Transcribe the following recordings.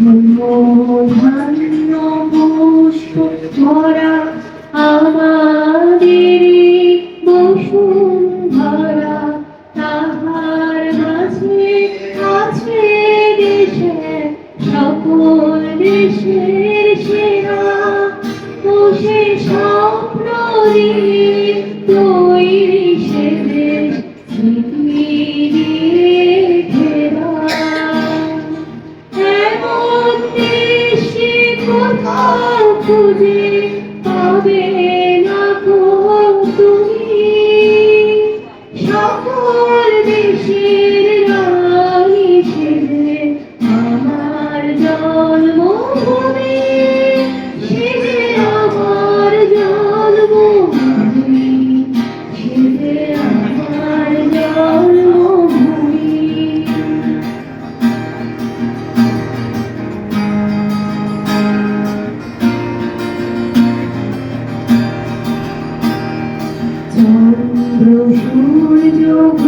ধন্য ভরা আমাদের বসুন্ধরা তাহার মাঝে আছে দেশে সকল দেশের সেরা ও স্বপ্ন দিয়ে খুঁজে পাবে дружу идет.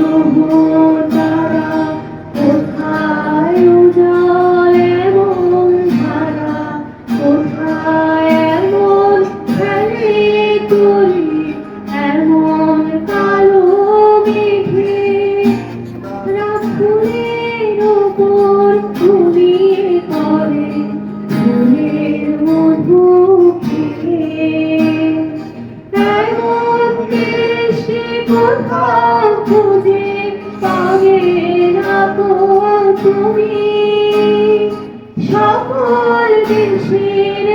খুঁজে পাবে না তুমি সকল দেশের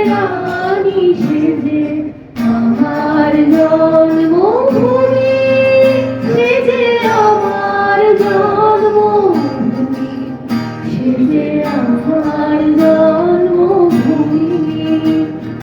আমার জন্মভূমি সেজে আমার জন্মভূমি।